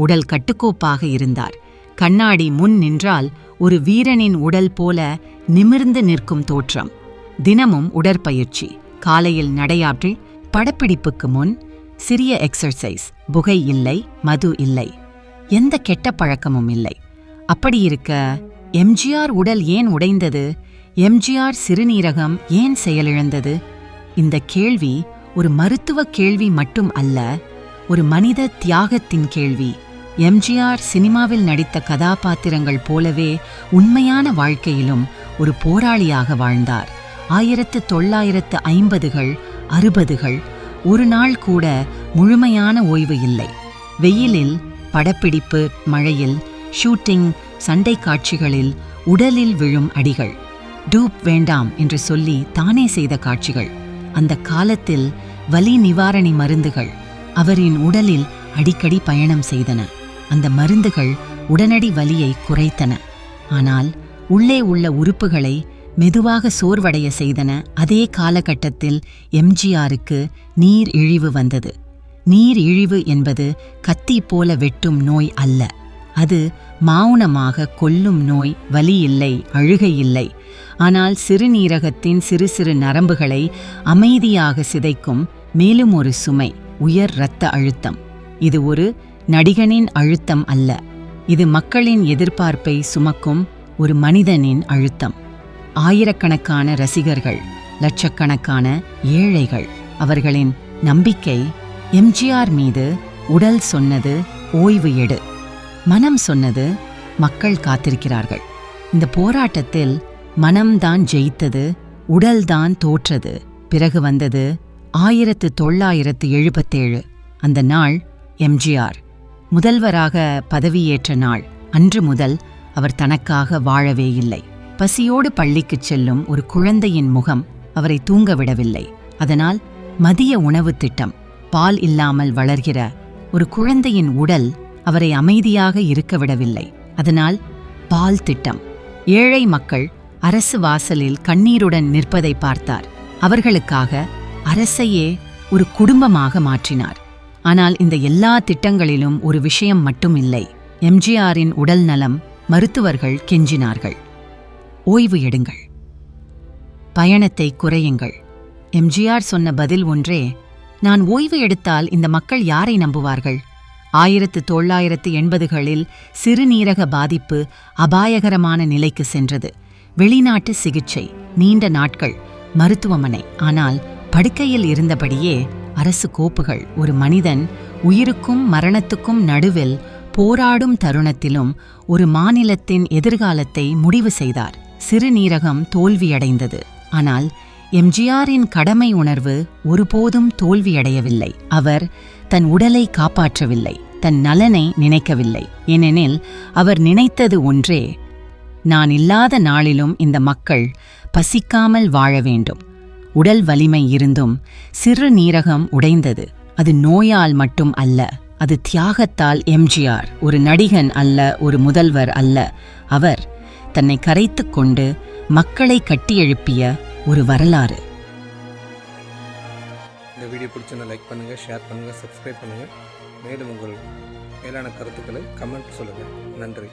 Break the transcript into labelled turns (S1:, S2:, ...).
S1: உடல் கட்டுக்கோப்பாக இருந்தார். கண்ணாடி முன் நின்றால் ஒரு வீரனின் உடல் போல நிமிர்ந்து நிற்கும் தோற்றம். தினமும் உடற்பயிற்சி. காலையில் நடையாற்றி படப்பிடிப்புக்கு முன் சிறிய எக்ஸர்சைஸ் புகை இல்லை மது இல்லை. எந்த கெட்ட பழக்கமும் இல்லை. அப்படியிருக்க எம்ஜிஆர் உடல் ஏன் உடைந்தது? எம்ஜிஆர் சிறுநீரகம் ஏன் செயலிழந்தது? இந்த கேள்வி ஒரு மருத்துவ கேள்வி மட்டும் அல்ல ஒரு மனித தியாகத்தின் கேள்வி. எம்ஜிஆர் சினிமாவில் நடித்த கதாபாத்திரங்கள் போலவே உண்மையான வாழ்க்கையிலும் ஒரு போராளியாக வாழ்ந்தார். ஆயிரத்து தொள்ளாயிரத்து ஐம்பதுகள் அறுபதுகள் ஒரு நாள் கூட முழுமையான ஓய்வு இல்லை. வெயிலில் படப்பிடிப்பு மழையில் ஷூட்டிங் சண்டை காட்சிகளில் உடலில் விழும் அடிகள். டூப் வேண்டாம் என்று சொல்லி தானே செய்த காட்சிகள். அந்த காலத்தில் வலி நிவாரணி மருந்துகள் அவரின் உடலில் அடிக்கடி பயணம் செய்தன. அந்த மருந்துகள் உடனடி வலியை குறைத்தன. ஆனால் உள்ளே உள்ள உறுப்புகளை மெதுவாக சோர்வடைய செய்தன அதே காலகட்டத்தில் எம்ஜிஆருக்கு நீர் இழிவு வந்தது. நீர் இழிவு என்பது கத்தி போல வெட்டும் நோய் அல்ல. அது மௌனமாக கொல்லும் நோய் வலி இல்லை அழுகை இல்லை ஆனால் சிறுநீரகத்தின் சிறு சிறு நரம்புகளை அமைதியாக சிதைக்கும் மேலும் ஒரு சுமை உயர் இரத்த அழுத்தம். இது ஒரு நடிகனின் அழுத்தம் அல்ல. இது மக்களின் எதிர்பார்ப்பை சுமக்கும் ஒரு மனிதனின் அழுத்தம். ஆயிரக்கணக்கான ரசிகர்கள் லட்சக்கணக்கான ஏழைகள் அவர்களின் நம்பிக்கை எம்ஜிஆர் மீது உடல் சொன்னது ஓய்வு எடு. மனம் சொன்னது மக்கள் காத்திருக்கிறார்கள். இந்த போராட்டத்தில் மனம்தான் ஜெயித்தது உடல்தான் தோற்றது. பிறகு வந்தது ஆயிரத்து தொள்ளாயிரத்து எழுபத்தேழு. அந்த நாள் எம்ஜிஆர். முதல்வராக பதவியேற்ற நாள். அன்று முதல் அவர் தனக்காக வாழவே இல்லை. பசியோடு பள்ளிக்குச் செல்லும் ஒரு குழந்தையின் முகம் அவரை தூங்க விடவில்லை அதனால் மதிய உணவு திட்டம் பால் இல்லாமல் வளர்கிற ஒரு குழந்தையின் உடல் அவரை அமைதியாக இருக்க விடவில்லை அதனால் பால் திட்டம். ஏழை மக்கள் அரசு வாசலில் கண்ணீருடன் நிற்பதை பார்த்தார். அவர்களுக்காக அரசையே ஒரு குடும்பமாக மாற்றினார். ஆனால் இந்த எல்லா திட்டங்களிலும் ஒரு விஷயம் மட்டும் இல்லை எம்ஜிஆரின் உடல் நலம் மருத்துவர்கள் கெஞ்சினார்கள். ஓய்வு எடுங்கள். பயணத்தை குறையுங்கள். எம்ஜிஆர் சொன்ன பதில் ஒன்றே நான் ஓய்வு எடுத்தால் இந்த மக்கள் யாரை நம்புவார்கள்? ஆயிரத்து தொள்ளாயிரத்து எண்பதுகளில் சிறுநீரக பாதிப்பு அபாயகரமான நிலைக்கு சென்றது. வெளிநாட்டு சிகிச்சை நீண்ட நாட்கள் மருத்துவமனை. ஆனால் படுக்கையில் இருந்தபடியே அரசு கோப்புகள். ஒரு மனிதன் உயிருக்கும் மரணத்துக்கும் நடுவில் போராடும் தருணத்திலும் ஒரு மாநிலத்தின் எதிர்காலத்தை முடிவு செய்தார். சிறுநீரகம் தோல்வியடைந்தது. ஆனால் எம்ஜிஆரின் கடமை உணர்வு ஒருபோதும் தோல்வியடையவில்லை. அவர் தன் உடலை காப்பாற்றவில்லை. தன் நலனை நினைக்கவில்லை. ஏனெனில் அவர் நினைத்தது ஒன்றே நான் இல்லாத நாளிலும் இந்த மக்கள் பசிக்காமல் வாழ வேண்டும். உடல் வலிமை இருந்தும் சிறுநீரகம் உடைந்தது. அது நோயால் மட்டும் அல்ல அது தியாகத்தால் எம்ஜிஆர் ஒரு நடிகன் அல்ல ஒரு முதல்வர் அல்ல. அவர் தன்னை கரைத்து கொண்டு மக்களை கட்டியெழுப்பிய ஒரு வரலாறு.
S2: இந்த வீடியோ பிடிச்சிருந்தா லைக் பண்ணுங்கள் ஷேர் பண்ணுங்கள் சப்ஸ்கிரைப் பண்ணுங்கள் மேலும் உங்கள் மேலான கருத்துக்களை கமெண்ட் சொல்லுங்கள் நன்றி.